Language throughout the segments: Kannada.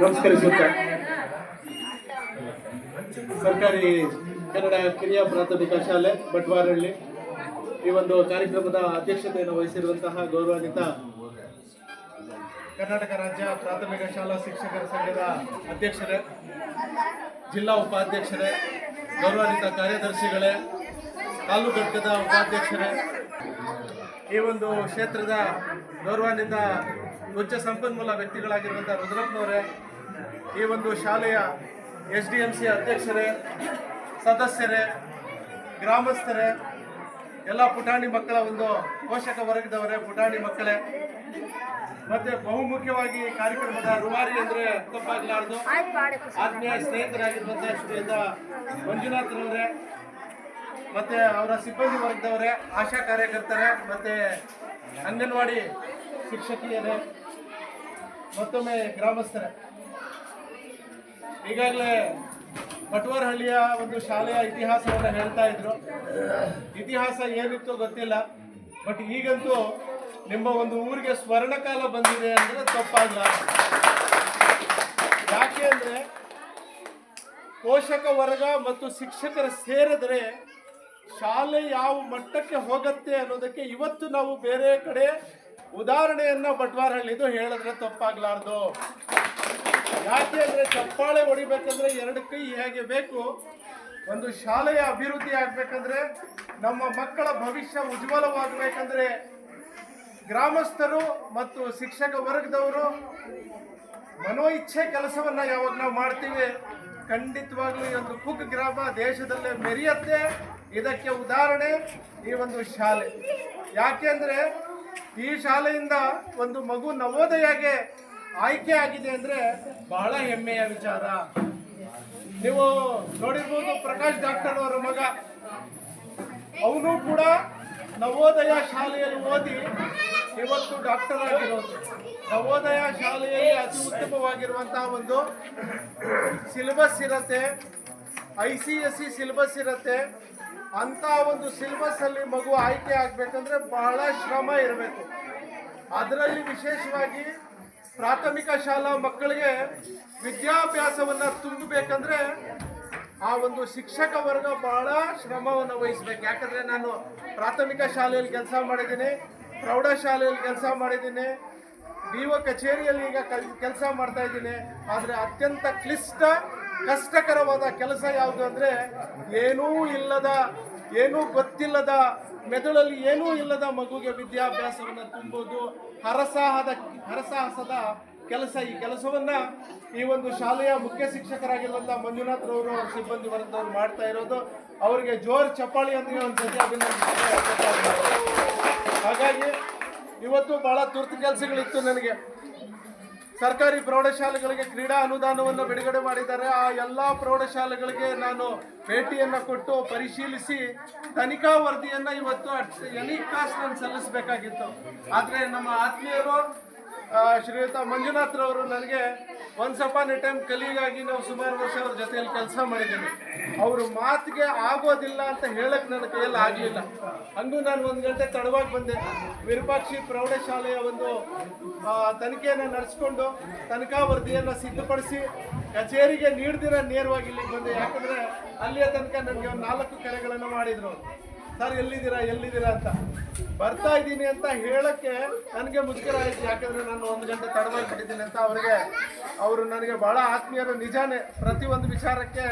ನಮಸ್ಕರಿಸುತ್ತೆ. ಸರ್ಕಾರಿ ಕನ್ನಡ ಕಿರಿಯ ಪ್ರಾಥಮಿಕ ಶಾಲೆ, ಬಟ್ವಾರಹಳ್ಳಿ. ಈ ಒಂದು ಕಾರ್ಯಕ್ರಮದ ಅಧ್ಯಕ್ಷತೆಯನ್ನು ವಹಿಸಿರುವಂತಹ ಗೌರವಾನ್ವಿತ ಕರ್ನಾಟಕ ರಾಜ್ಯ ಪ್ರಾಥಮಿಕ ಶಾಲಾ ಶಿಕ್ಷಕರ ಸಂಘದ ಅಧ್ಯಕ್ಷರೇ, ಜಿಲ್ಲಾ ಉಪಾಧ್ಯಕ್ಷರೇ, ಗೌರವಾನ್ವಿತ ಕಾರ್ಯದರ್ಶಿಗಳೇ, ತಾಲೂಕು ಘಟಕದ ಉಪಾಧ್ಯಕ್ಷರೇ. ಈ ಒಂದು ಕ್ಷೇತ್ರದ ಗೌರವಾನ್ವಿತ ಉಚ್ಚ ಸಂಪನ್ಮೂಲ ವ್ಯಕ್ತಿಗಳಾಗಿರುವಂಥ ರುದ್ರಪ್ಪನವರೇ, ಈ ಒಂದು ಶಾಲೆಯ ಎಸ್ ಡಿ ಎಂ ಸಿ ಅಧ್ಯಕ್ಷರೇ, ಸದಸ್ಯರೇ, ಗ್ರಾಮಸ್ಥರೇ, ಎಲ್ಲ ಪುಟಾಣಿ ಮಕ್ಕಳ ಒಂದು ಪೋಷಕ ವರ್ಗದವರೇ, ಪುಟಾಣಿ ಮಕ್ಕಳೇ, ಮತ್ತೆ ಬಹುಮುಖ್ಯವಾಗಿ ಕಾರ್ಯಕ್ರಮದ ರೂವಾರಿ ಅಂದ್ರೆ ತಪ್ಪಾಗಲಾರದು ಆತ್ಮೀಯ ಸ್ನೇಹಿತರಾಗಿರುವಂತಹ ಶ್ರೀಯುತ ಮಂಜುನಾಥ್ರವರೇ ಮತ್ತೆ ಅವರ ಸಿಬ್ಬಂದಿ ವರ್ಗದವರೇ, ಆಶಾ ಕಾರ್ಯಕರ್ತರೇ, ಮತ್ತೆ ಅಂಗನವಾಡಿ ಶಿಕ್ಷಕಿಯರೇ ಮತ್ತೊಮ್ಮೆ ಗ್ರಾಮಸ್ಥರೇ, ಈಗಾಗಲೇ ಪಟ್ವಾರಹಳ್ಳಿಯ ಒಂದು ಶಾಲೆಯ ಇತಿಹಾಸವನ್ನು ಹೇಳ್ತಾ ಇದ್ರು. ಇತಿಹಾಸ ಏನಿತ್ತು ಗೊತ್ತಿಲ್ಲ, ಬಟ್ ಈಗಂತೂ ನಿಮ್ಮ ಒಂದು ಊರಿಗೆ ಸ್ವರ್ಣಕಾಲ ಬಂದಿದೆ ಅಂದ್ರೆ ತಪ್ಪಾಗಲ್ಲ ಯಾಕೆ ಅಂದ್ರೆ ಪೋಷಕ ವರ್ಗ ಮತ್ತು ಶಿಕ್ಷಕರ ಸೇರಿದ್ರೆ ಶಾಲೆ ಯಾವ ಮಟ್ಟಕ್ಕೆ ಹೋಗುತ್ತೆ ಅನ್ನೋದಕ್ಕೆ ಇವತ್ತು ನಾವು ಬೇರೆ ಕಡೆ ಉದಾಹರಣೆಯನ್ನ ಬಟ್ವಾರಹಳ್ಳಿದು ಹೇಳಿದ್ರೆ ತಪ್ಪಾಗ್ಲಾರ್ದು. ಯಾಕೆ ಅಂದ್ರೆ ಚಪ್ಪಾಳೆ ಹೊಡಿಬೇಕಂದ್ರೆ ಎರಡು ಕೈ ಹೇಗೆ ಬೇಕು? ಒಂದು ಶಾಲೆಯ ಅಭಿವೃದ್ಧಿ ಆಗ್ಬೇಕಂದ್ರೆ, ನಮ್ಮ ಮಕ್ಕಳ ಭವಿಷ್ಯ ಉಜ್ವಲವಾಗಬೇಕಂದ್ರೆ ಗ್ರಾಮಸ್ಥರು ಮತ್ತು ಶಿಕ್ಷಕ ವರ್ಗದವರು ಮನೋಇಚ್ಛೆ ಕೆಲಸವನ್ನು ಯಾವಾಗ ನಾವು ಮಾಡ್ತೀವಿ? ಖಂಡಿತವಾಗ್ಲೂ ಈ ಒಂದು ಕುಕ್ ಗ್ರಾಮ ದೇಶದಲ್ಲೇ ಮೆರೆಯತ್ತೆ. ಇದಕ್ಕೆ ಉದಾಹರಣೆ ಈ ಒಂದು ಶಾಲೆ. ಯಾಕೆಂದ್ರೆ ಈ ಶಾಲೆಯಿಂದ ಒಂದು ಮಗು ನವೋದಯಗೆ ಆಯ್ಕೆ ಆಗಿದೆ ಅಂದ್ರೆ ಬಹಳ ಹೆಮ್ಮೆಯ ವಿಚಾರ. ನೀವು ನೋಡಿರ್ಬೋದು ಪ್ರಕಾಶ್ ಡಾಕ್ಟರ್ ಅವರ ಮಗ. ಅವನು ಕೂಡ ನವೋದಯ ಶಾಲೆಯಲ್ಲಿ ಓದಿ ಇವತ್ತು ಡಾಕ್ಟರ್ ಆಗಿರೋದು. ನವೋದಯ ಶಾಲೆಯಲ್ಲಿ ಅತಿ ಉತ್ತಮವಾಗಿರುವಂತಹ ಒಂದು ಸಿಲೆಬಸ್ ಇರತ್ತೆ. I C S E syllabus ಇರತ್ತೆ. ಅಂತ ಒಂದು ಸಿಲೆಬಸ್ ಅಲ್ಲಿ ಮಗು ಆಯ್ಕೆ ಆಗ್ಬೇಕಂದ್ರೆ ಬಹಳ ಶ್ರಮ ಇರಬೇಕು. ಅದರಲ್ಲಿ ವಿಶೇಷವಾಗಿ ಪ್ರಾಥಮಿಕ ಶಾಲಾ ಮಕ್ಕಳಿಗೆ ವಿದ್ಯಾಭ್ಯಾಸವನ್ನ ತುಂಬಬೇಕಂದ್ರೆ ಆ ಒಂದು ಶಿಕ್ಷಕ ವರ್ಗ ಬಹಳ ಶ್ರಮವನ್ನು ವಹಿಸ್ಬೇಕು. ಯಾಕಂದ್ರೆ ನಾನು ಪ್ರಾಥಮಿಕ ಶಾಲೆಯಲ್ಲಿ ಕೆಲಸ ಮಾಡಿದ್ದೀನಿ, ಪ್ರೌಢಶಾಲೆಯಲ್ಲಿ ಕೆಲಸ ಮಾಡಿದ್ದೀನಿ ಡಿ ಕಚೇರಿಯಲ್ಲಿ ಈಗ ಕೆಲಸ ಮಾಡ್ತಾ ಇದ್ದೀನಿ. ಆದರೆ ಅತ್ಯಂತ ಕ್ಲಿಷ್ಟ ಕಷ್ಟಕರವಾದ ಕೆಲಸ ಯಾವುದು ಅಂದ್ರೆ ಏನೂ ಇಲ್ಲದ, ಏನೂ ಗೊತ್ತಿಲ್ಲದ, ಮೆದುಳಲ್ಲಿ ಏನೂ ಇಲ್ಲದ ಮಗುಗೆ ವಿದ್ಯಾಭ್ಯಾಸವನ್ನು ತುಂಬೋದು. ಹರಸಾಹದ, ಹರಸಾಹಸದ ಕೆಲಸ ಈ ಕೆಲಸವನ್ನ ಈ ಒಂದು ಶಾಲೆಯ ಮುಖ್ಯ ಶಿಕ್ಷಕರಾಗಿರುವಂಥ ಮಂಜುನಾಥ್ ರವರು ಅವ್ರ ಸಿಬ್ಬಂದಿ ವರ್ಗದವ್ರು ಮಾಡ್ತಾ ಇರೋದು. ಅವರಿಗೆ ಜೋರ್ ಚಪ್ಪಾಳಿ ಅಂತ ಒಂದು ಸತಿ ಹಾಗಾಗಿ ಇವತ್ತು ಭಾಳ ತುರ್ತು ಕೆಲಸಗಳಿತ್ತು ನನಗೆ. ಸರ್ಕಾರಿ ಪ್ರೌಢಶಾಲೆಗಳಿಗೆ ಕ್ರೀಡಾ ಅನುದಾನವನ್ನು ಬಿಡುಗಡೆ ಮಾಡಿದ್ದಾರೆ. ಆ ಎಲ್ಲ ಪ್ರೌಢಶಾಲೆಗಳಿಗೆ ನಾನು ಭೇಟಿಯನ್ನು ಕೊಟ್ಟು ಪರಿಶೀಲಿಸಿ ತನಿಖಾ ವರದಿಯನ್ನು ಇವತ್ತು ಎನಿ ಕಾಸ್ಟ್ ನಾನು ಸಲ್ಲಿಸಬೇಕಾಗಿತ್ತು. ಆದರೆ ನಮ್ಮ ಆತ್ಮೀಯರು ಶ್ರೀಯುತ ಮಂಜುನಾಥ್ರವರು ನನಗೆ ಒನ್ಸ್ ಅಪಾನ್ ಎ ಟೈಮ್ ಕಲಿಗಾಗಿ ನಾವು ಸುಮಾರು ವರ್ಷ ಅವ್ರ ಜೊತೆಯಲ್ಲಿ ಕೆಲಸ ಮಾಡಿದ್ದೀನಿ ಅವರು ಮಾತಿಗೆ ಆಗೋದಿಲ್ಲ ಅಂತ ಹೇಳಕ್ಕೆ ನನ್ನ ಕೈಯಲ್ಲಿ ಆಗಲಿಲ್ಲ. ಹಂಗೂ ನಾನು ಒಂದು ಗಂಟೆ ತಡವಾಗಿ ಬಂದೆ. ವಿರೂಪಾಕ್ಷಿ ಪ್ರೌಢಶಾಲೆಯ ಒಂದು ತನಿಖೆಯನ್ನು ನಡೆಸ್ಕೊಂಡು ತನಿಖಾ ವರದಿಯನ್ನು ಸಿದ್ಧಪಡಿಸಿ ಕಚೇರಿಗೆ ನೀಡ್ದಿರ ನೇರವಾಗಿ ಇಲ್ಲಿಗೆ ಬಂದೆ. ಯಾಕಂದ್ರೆ ಅಲ್ಲಿಯ ತನಕ ನನಗೆ ಒಂದು ನಾಲ್ಕು ಕರೆಗಳನ್ನು ಮಾಡಿದ್ರು ಸರ್, ಎಲ್ಲಿದ್ದೀರಾ ಎಲ್ಲಿದ್ದೀರಾ ಅಂತ. ಬರ್ತಾ ಇದ್ದೀನಿ ಅಂತ ಹೇಳಕ್ಕೆ ನನಗೆ ಮುಜುಗರ ಆಯ್ತು. ಯಾಕಂದ್ರೆ ನಾನು ಒಂದು ಗಂಟೆ ತಡವಾಗಿ ಬಿಟ್ಟಿದ್ದೀನಿ ಅಂತ ಅವರಿಗೆ. ಅವರು ನನಗೆ ಬಹಳ ಆತ್ಮೀಯರು. ನಿಜಾನೇ, ಪ್ರತಿ ಒಂದು ವಿಚಾರಕ್ಕೆ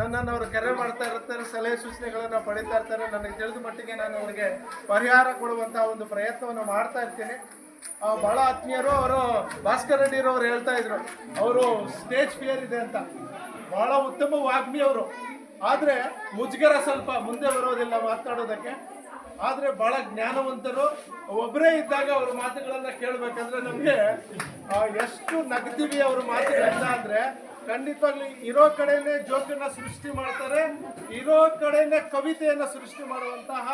ನನ್ನನ್ನು ಅವರು ಕರೆ ಮಾಡ್ತಾ ಇರ್ತಾರೆ ಸಲಹೆ ಸೂಚನೆಗಳನ್ನು ಪಡಿತಾ ಇರ್ತಾರೆ. ನನಗೆ ತಿಳಿದ ಮಟ್ಟಿಗೆ ನಾನು ಅವರಿಗೆ ಪರಿಹಾರ ಕೊಡುವಂಥ ಒಂದು ಪ್ರಯತ್ನವನ್ನು ಮಾಡ್ತಾ ಇರ್ತೀನಿ. ಬಹಳ ಆತ್ಮೀಯರು, ಅವರು ಭಾಸ್ಕರ್ ರೆಡ್ಡಿ ಅವರು ಹೇಳ್ತಾ ಇದ್ರು. ಅವರು ಸ್ಟೇಜ್ ಫಿಯರ್ ಇದೆ ಅಂತ. ಬಹಳ ಉತ್ತಮ ವಾಗ್ಮಿ ಅವರು ಆದ್ರೆ ಮುಜುಗರ ಸ್ವಲ್ಪ ಮುಂದೆ ಬರೋದಿಲ್ಲ ಮಾತಾಡೋದಕ್ಕೆ. ಆದರೆ ಬಹಳ ಜ್ಞಾನವಂತರು ಒಬ್ಬರೇ ಇದ್ದಾಗ ಅವ್ರ ಮಾತುಗಳನ್ನ ಕೇಳ್ಬೇಕಂದ್ರೆ ನಮಗೆ ಎಷ್ಟು ನಗ್ತೀವಿ ಅವ್ರ ಮಾತುಗಳನ್ನ ಅಂದ್ರೆ ಖಂಡಿತವಾಗ್ಲಿ ಇರೋ ಕಡೆನೆ ಜೋಕನ್ನ ಸೃಷ್ಟಿ ಮಾಡ್ತಾರೆ, ಇರೋ ಕಡೆನೆ ಕವಿತೆಯನ್ನು ಸೃಷ್ಟಿ ಮಾಡುವಂತಹ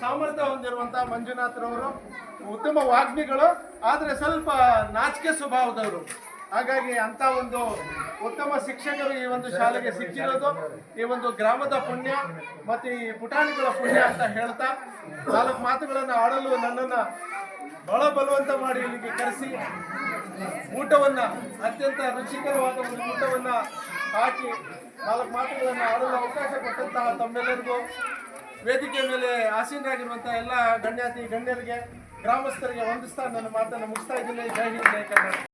ಸಾಮರ್ಥ್ಯ ಹೊಂದಿರುವಂತಹ ಮಂಜುನಾಥ್ರವರು. ಉತ್ತಮ ವಾಗ್ಮಿಗಳು, ಆದರೆ ಸ್ವಲ್ಪ ನಾಚಿಕೆ ಸ್ವಭಾವದವರು. ಹಾಗಾಗಿ ಅಂತ ಒಂದು ಉತ್ತಮ ಶಿಕ್ಷಕರು ಈ ಒಂದು ಶಾಲೆಗೆ ಸಿಕ್ಕಿರೋದು, ಈ ಒಂದು ಗ್ರಾಮದ ಪುಣ್ಯ ಮತ್ತೆ ಈ ಪುಟಾಣಿಗಳ ಪುಣ್ಯ ಅಂತ ಹೇಳ್ತಾ ನಾಲ್ಕು ಮಾತುಗಳನ್ನು ಆಡಲು ನನ್ನನ್ನು ಬಹಳ ಬಲವಂತ ಮಾಡಿ ಇಲ್ಲಿಗೆ ಕರೆಸಿ. ಊಟವನ್ನ ಅತ್ಯಂತ ರುಚಿಕರವಾದ ಒಂದು ಊಟವನ್ನ ಹಾಕಿ ನಾಲ್ಕು ಮಾತುಗಳನ್ನು ಆಡಲು ಅವಕಾಶ ಕೊಟ್ಟಂತಹ ತಮ್ಮೆಲ್ಲರಿಗೂ, ವೇದಿಕೆ ಮೇಲೆ ಆಸೀನರಾಗಿರುವಂತಹ ಎಲ್ಲ ಗಣ್ಯಾತಿ ಗಣ್ಯರಿಗೆ, ಗ್ರಾಮಸ್ಥರಿಗೆ ವಂದಿಸ್ತಾ ನನ್ನ ಮಾತನ್ನು ಮುಗಿಸ್ತಾ ಇದ್ದೀನಿ. ಜೈ ಹಿಂದ್, ಜೈ ಕರ್ನಾಟಕ.